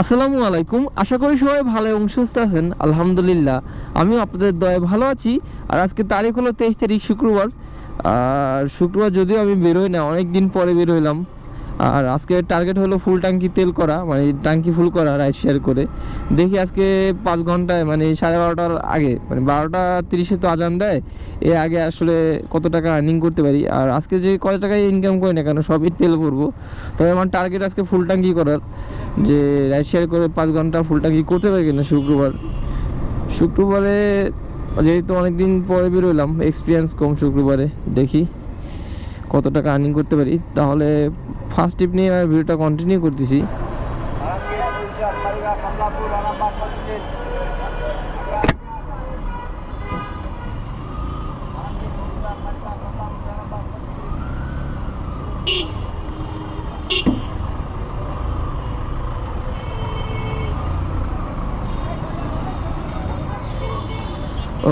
আসসালামু আলাইকুম। আশা করি সবাই ভালো এবং সুস্থ আছেন। আলহামদুলিল্লাহ, আমিও আপনাদের দয়ে ভালো আছি। আর আজকে তারিখ হলো তেইশ তারিখ শুক্রবার। আর শুক্রবার যদিও আমি বেরোই না অনেক দিন পরে বের হইলাম। আর আজকে টার্গেট হলো ফুল ট্যাঙ্কি তেল করা মানে ট্যাঙ্কি ফুল করা রাইড শেয়ার করে। দেখি আজকে পাঁচ ঘন্টায় মানে সাড়ে বারোটার আগে মানে বারোটা তিরিশে তো আজান দেয়, এর আগে আসলে কত টাকা আর্নিং করতে পারি। আর আজকে যে কত টাকায় ইনকাম করি না কেন, সবই তেল ভরবো। তবে আমার টার্গেট আজকে ফুল ট্যাঙ্কি করার, যে রাইড শেয়ার করে পাঁচ ঘণ্টা ফুল ট্যাঙ্কি করতে পারি কিনা শুক্রবার। শুক্রবারে যেহেতু অনেকদিন পরে বেরোলাম এক্সপিরিয়েন্স কম শুক্রবারে, দেখি কত টাকা আর্নিং করতে পারি। তাহলে ফার্স্ট টিপ নিয়ে আমি ভিডিওটা কন্টিনিউ করতেছি।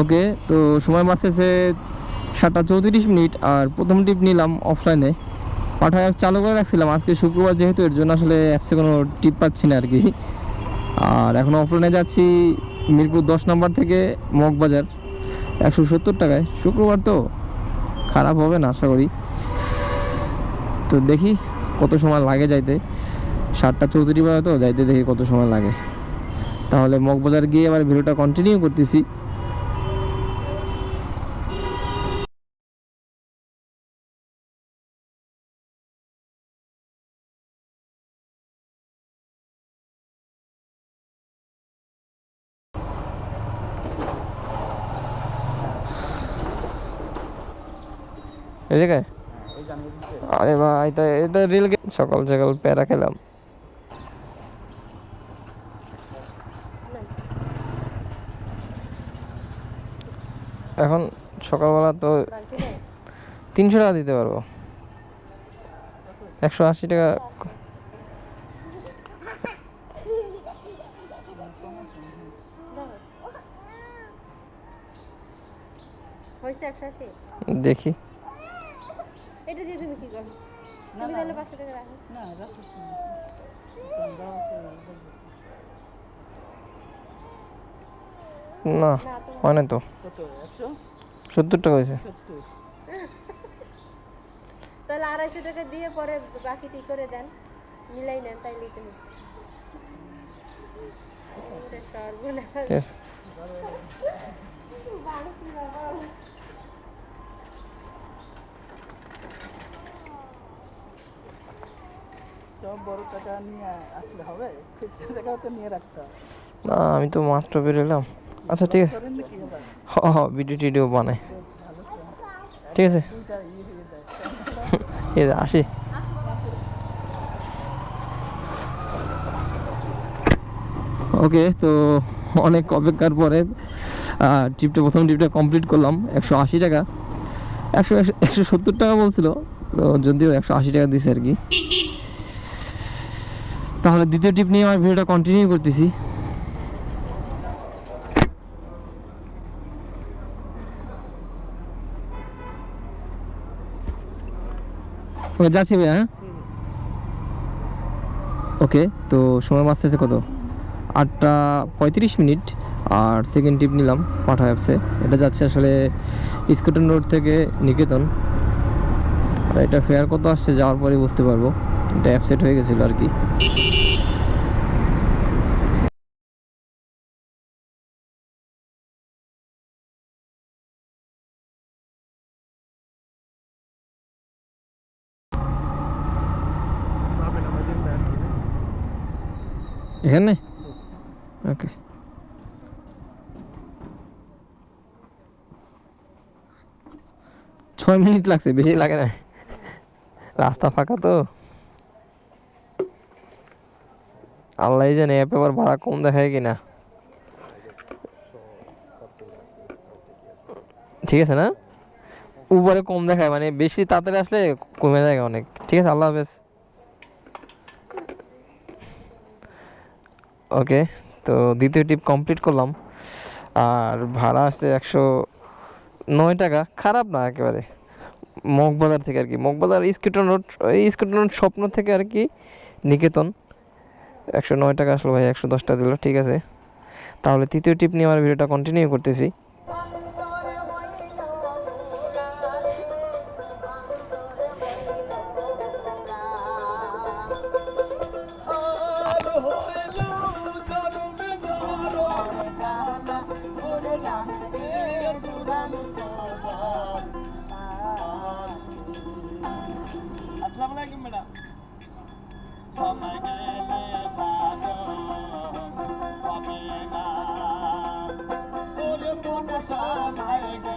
ওকে তো সময় বাঁচতেছে সাতটা চৌত্রিশ মিনিট, আর প্রথম টিপ নিলাম অফলাইনে পাঠায় চালু করে রাখছিলাম। আজকে শুক্রবার যেহেতু, এর জন্য আসলে অ্যাপসে কোনো টিপ পাচ্ছি না আর কি আর এখন অফলাইনে যাচ্ছি মিরপুর দশ নম্বর থেকে মগবাজার। একশো সত্তর টাকায়। শুক্রবার তো খারাপ হবে না, আশা করি। তো দেখি কত সময় লাগে যাইতে। সাতটা চৌত্রিশ বাজে তো, যাইতে দেখি কত সময় লাগে। তাহলে মগবাজার গিয়ে আবার ভিডিওটা কন্টিনিউ করতেছি। এই জায়গায়? আরে ভাই তো এটা রেল সকাল সকাল প্যারা খেলাম। এখন সকালবেলা তো তিনশো টাকা দিতে পারব। একশো আশি টাকা দেখি। এটা দিয়ে তুমি কি করো? তুমি তাহলে পাঁচশো টাকা রাখো। না না তোমার হয় না তো। সত্তর টাকা হয়েছে। তাহলে আড়াইশো টাকা দিয়ে পরে বাকি ঠিক করে দেন। মিলাই নেন তাই নিতে হবে। সব বড় টাকা নিয়ে আসলে হবে? খুচরো টাকাও তো নিয়ে রাখতে হবে। না আমি তো মাত্র বেরোলাম আচ্ছা ঠিক আছে। হ হ ভিডিও টিডিও বানাই। ঠিক আছে। এই আসি। ওকে তো অনেক অপেক্ষার পরে ট্রিপটা প্রথম ট্রিপটা কমপ্লিট করলাম। একশো আশি টাকা। একশো একশো সত্তর টাকা বলছিল। তো যদিও একশো আশি টাকা দিছে আর কি। তাহলে দ্বিতীয় ট্রিপ নিয়ে আমার ভিডিওটা কন্টিনিউ করতেছি। যাচ্ছি ভাই হ্যাঁ? ওকে, তো সময় বাঁচতেছে কত? আটটা পঁয়ত্রিশ মিনিট, আর সেকেন্ড টিপ নিলাম পাঠা অ্যাপসে এটা যাচ্ছে আসলে স্কুটন রোড থেকে নিকেতন। এটা ফেয়ার কত আসছে যাওয়ার পরে বুঝতে পারব। এটা অ্যাপসেট হয়ে গেছিল আর কি। এখানে? ওকে ছয় মিনিট লাগছে, বেশি লাগে না। রাস্তা ফাঁকা তো। আল্লাহ জানে অ্যাপে আবার ভাড়া কম দেখায় কিনা। ঠিক আছে না? উপরে কম দেখায় মানে বেশি তাড়াতাড়ি আসলে কমে যায় অনেক। ঠিক আছে, আল্লাহ হাফেজ। ওকে তো দ্বিতীয় টিপ কমপ্লিট করলাম। আর ভাড়া আসছে একশো নয় টাকা। খারাপ না একেবারে। মগবাজার থেকে আর কি। মগবাজার স্কুটন রোড স্কুটন রোড স্বপ্ন থেকে আর কি নিকেতন। একশো নয় টাকা আসলো ভাই, একশো দশটা দিল, ঠিক আছে। তাহলে তৃতীয় টিপ নিয়ে আমার ভিডিওটা কন্টিনিউ করতেছি। সময়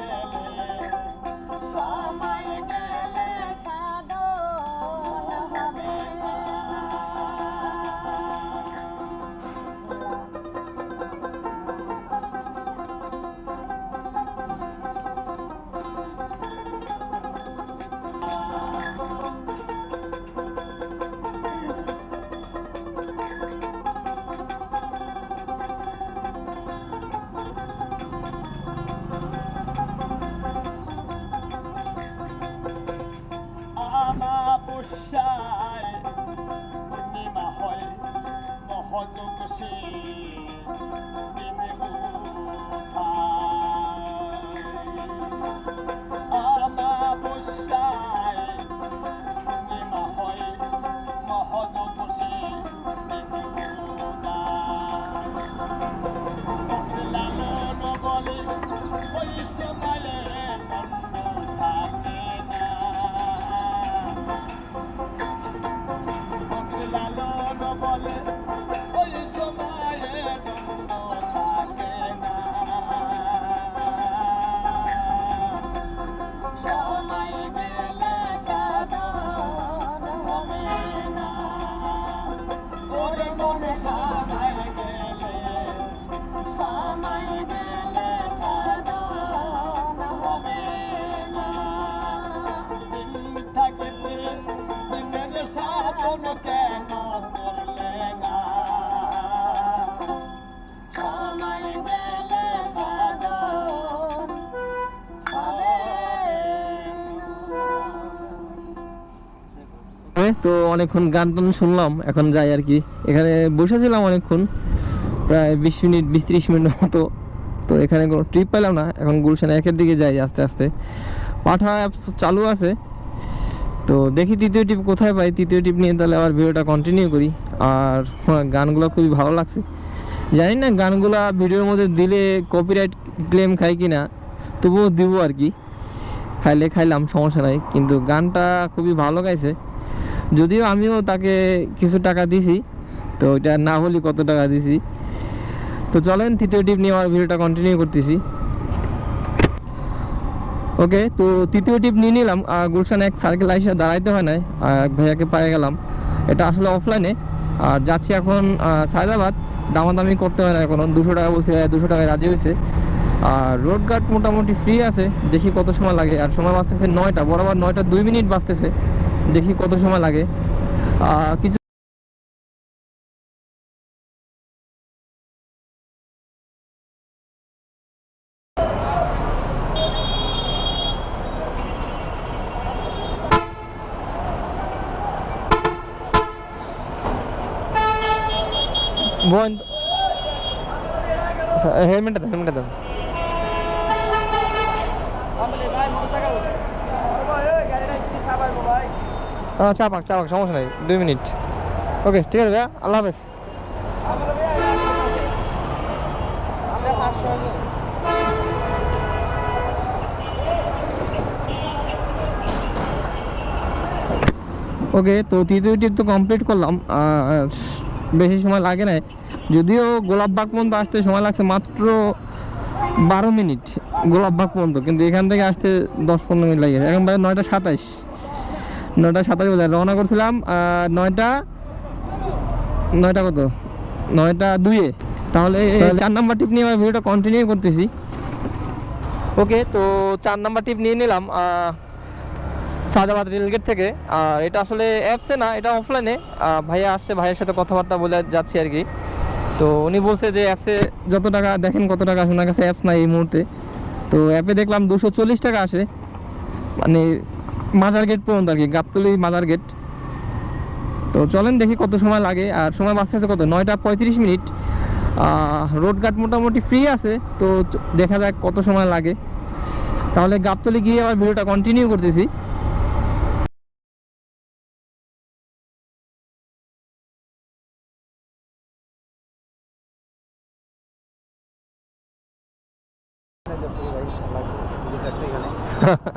তো অনেকক্ষণ গান টান শুনলাম এখন যাই আর কি। এখানে বসেছিলাম অনেকক্ষণ প্রায় বিশ মিনিট বিশ ত্রিশ মিনিট মতো। তো এখানে কোনো ট্রিপ পেলাম না এখন গুলশান একের দিকে যাই আস্তে আস্তে। পাঠা অ্যাপস চালু আছে। তো দেখি তৃতীয় টিপ কোথায় পাই। তৃতীয় টিপ নিয়ে তাহলে আবার ভিডিওটা কন্টিনিউ করি। আর হ্যাঁ, গানগুলো খুবই ভালো লাগছে। জানি না গানগুলা ভিডিওর মধ্যে দিলে কপিরাইট ক্লেম খাই কি না তবুও দিব আর কি। খাইলে খাইলাম সমস্যা নাই। কিন্তু গানটা খুবই ভালো গাইছে। যদিও আমিও তাকে কিছু টাকা দিছি, তো ওইটা না হলে কত টাকা দিছি। তো চলেন তৃতীয় টিপ নিয়ে আমার ভিডিওটা কন্টিনিউ করতেছি। ওকে তো তৃতীয় টিপ নিয়ে নিলাম। গুলশান এক সার্কেল আইসা দাঁড়াইতে হয় না ভাইয়াকে পেয়ে গেলাম। এটা আসলে অফলাইনে আর যাচ্ছি এখন সায়দাবাদ। দামাদামি করতে হয় না এখনও। দুশো টাকা বলছে, দুশো টাকায় রাজি হয়েছে। আর রোড গার্ড মোটামুটি ফ্রি আছে। দেখি কত সময় লাগে। আর সময় বাঁচতেছে নয়টা। বরাবর নয়টা দুই মিনিট বাঁচতেছে। দেখি কত সময় লাগে। কিছু বোন আচ্ছা হেলমেটটা হেলমেটটা হ্যাঁ চাপাক চাপাক সমস্যা নেই, দুই মিনিট। ওকে ঠিক আছে ভাইয়া, আল্লাহ হাফেজ। ওকে তো তৃতীয় টিপ তো কমপ্লিট করলাম। বেশি সময় লাগে নাই। যদিও গোলাপবাগ পর্যন্ত আসতে সময় লাগছে মাত্র বারো মিনিট গোলাপবাগ পর্যন্ত, কিন্তু এখান থেকে আসতে দশ পনেরো মিনিট লাগে। এখন বাজে নয়টা সাতাইশ। নয়টা সাতাশ বাজে রওনা করছিলাম নয়টা নয়টা কত? নয়টা দুইয়ে। তাহলে চার নাম্বার টিপ নিয়ে আমার ভিডিওটা কন্টিনিউ করতেছি। ওকে তো চার নাম্বার টিপ নিয়ে নিলাম আহ, সাদাবাদ রেলগেট থেকে। আর এটা আসলে অ্যাপসে না এটা অফলাইনে ভাইয়া আসছে ভাইয়ের সাথে কথাবার্তা বলে যাচ্ছি আর কি। তো উনি বলছে যে অ্যাপসে যত টাকা দেখেন কত টাকা আসে ওনার কাছে অ্যাপস নাই এই মুহূর্তে। তো অ্যাপে দেখলাম দুশো চল্লিশ টাকা আসে। মানে মাজার গেট পর্যন্ত আর কি গাবতলি মাজার গেট। তো চলেন দেখি কত সময় লাগে, আর সময় বাঁচতে আছে কত? নয়টা পঁয়ত্রিশ মিনিট। রোড ঘাট মোটামুটি ফ্রি আছে, তো দেখা যাক কত সময় লাগে। তাহলে গাবতলি গিয়ে আবার ভিডিওটা কন্টিনিউ করতেছি।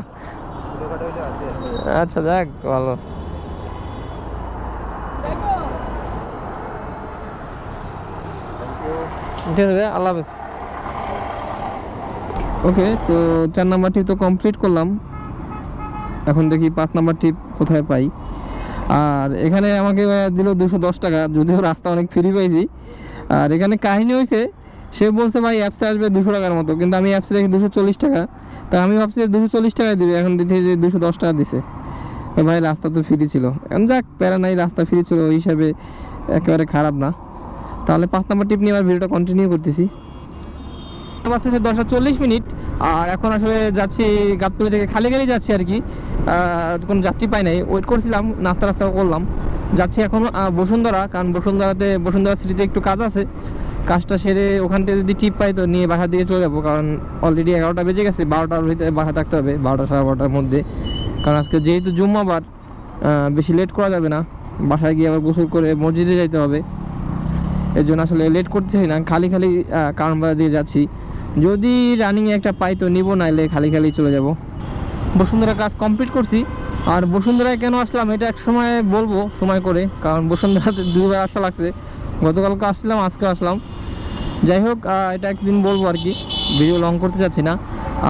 আচ্ছা যাক ভালো। ঠিক হাফেজ। ওকে, তো চার নাম্বার টিপ তো কমপ্লিট করলাম। এখন দেখি পাঁচ নাম্বার টিপ কোথায় পাই। আর এখানে আমাকে দিল দুশো দশ টাকা, যদিও রাস্তা অনেক ফ্রি পাইছি। আর এখানে কাহিনী হয়েছে সে বলছে, ভাই অ্যাপসে আসবে দুশো টাকার মতো, কিন্তু আমি অ্যাপসে দেখি দুশো চল্লিশ টাকা। তা আমি ভাবছি দুশো চল্লিশ টাকায় দিবে, এখন দিতে যে দুশো দশ টাকা দিছে। ভাই, রাস্তা তো ফ্রি ছিল। এখন যাক, প্যারা নাই, রাস্তা ফ্রি ছিল, ওই হিসাবে একেবারে খারাপ না। তাহলে পাঁচ নাম্বার টিপ নিয়ে আমার ভিডিওটা কন্টিনিউ করতেছি। বাসে দশটা চল্লিশ মিনিট, আর এখন আসলে যাচ্ছি গাবতলি থেকে খালি গাড়ি যাচ্ছি আর কি। কোনো যাত্রী পাই নাই ওয়েট করছিলাম নাস্তা রাস্তা করলাম। যাচ্ছি এখন বসুন্ধরা, কারণ বসুন্ধরাতে, বসুন্ধরা সিটিতে একটু কাজ আছে। কাজটা সেরে ওখান থেকে যদি টিপ পাই তো নিয়ে বাসা দিকে চলে যাব কারণ অলরেডি এগারোটা বেজে গেছে বারোটার ভিতরে বাসা থাকতে হবে বারোটা সাড়ে বারোটার মধ্যে। কারণ আজকে যেহেতু জুম্মাবার বেশি লেট করা যাবে না বাসায় গিয়ে আবার গোসল করে মসজিদে যাইতে হবে। এর জন্য আসলে লেট করতেছি না খালি খালি আহ, কারণ বাজার দিয়ে যাচ্ছি। যদি রানিং একটা পাই তো নিবো নাইলে খালি খালি চলে যাব। বসুন্ধরা কাজ কমপ্লিট করছি। আর বসুন্ধরায় কেন আসলাম এটা এক সময় বলব সময় করে কারণ বসুন্ধরাতে দুবার আসা লাগছে। গতকালকে আসছিলাম আজকে আসলাম। যাই হোক এটা একদিন বলব আর কি। ভিডিও লং করতে চাচ্ছি না।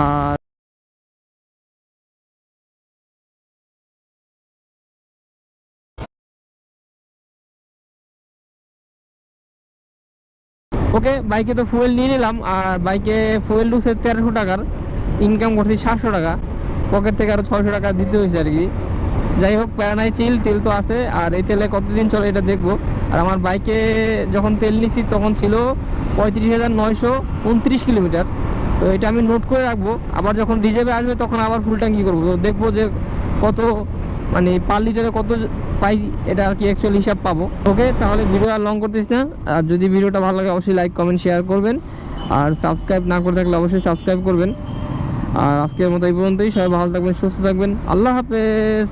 আর ওকে বাইকে তো ফুয়েল নিয়ে নিলাম। আর বাইকে ফুয়েল ঢুকছে তেরোশো টাকার। ইনকাম করছি সাতশো টাকা। পকেট থেকে আরও ছয়শো টাকা দিতে হয়েছে আর কি। যাই হোক প্যারানাই চিল, তেল তো আছে। আর এই তেলে কতদিন চলে এটা দেখব। আর আমার বাইকে যখন তেল নিছি, তখন ছিল পঁয়ত্রিশ হাজার নয়শো উনত্রিশ কিলোমিটার। তো এটা আমি নোট করে রাখব। আবার যখন রিজার্ভে আসবে, তখন আবার ফুল ট্যাঙ্কি করব। তো দেখব যে কত মানে পার লিটারে কত পাই, এটা আর কি অ্যাকচুয়াল হিসাব পাবো। ওকে, তাহলে ভিডিও আর লং করতেছি না। আর যদি ভিডিওটা ভালো লাগে, অবশ্যই লাইক কমেন্ট শেয়ার করবেন। আর সাবস্ক্রাইব না করে থাকলে অবশ্যই সাবস্ক্রাইব করবেন। আর আজকের মতো এই পর্যন্তই। সবাই ভালো থাকবেন, সুস্থ থাকবেন। আল্লাহ হাফেজ।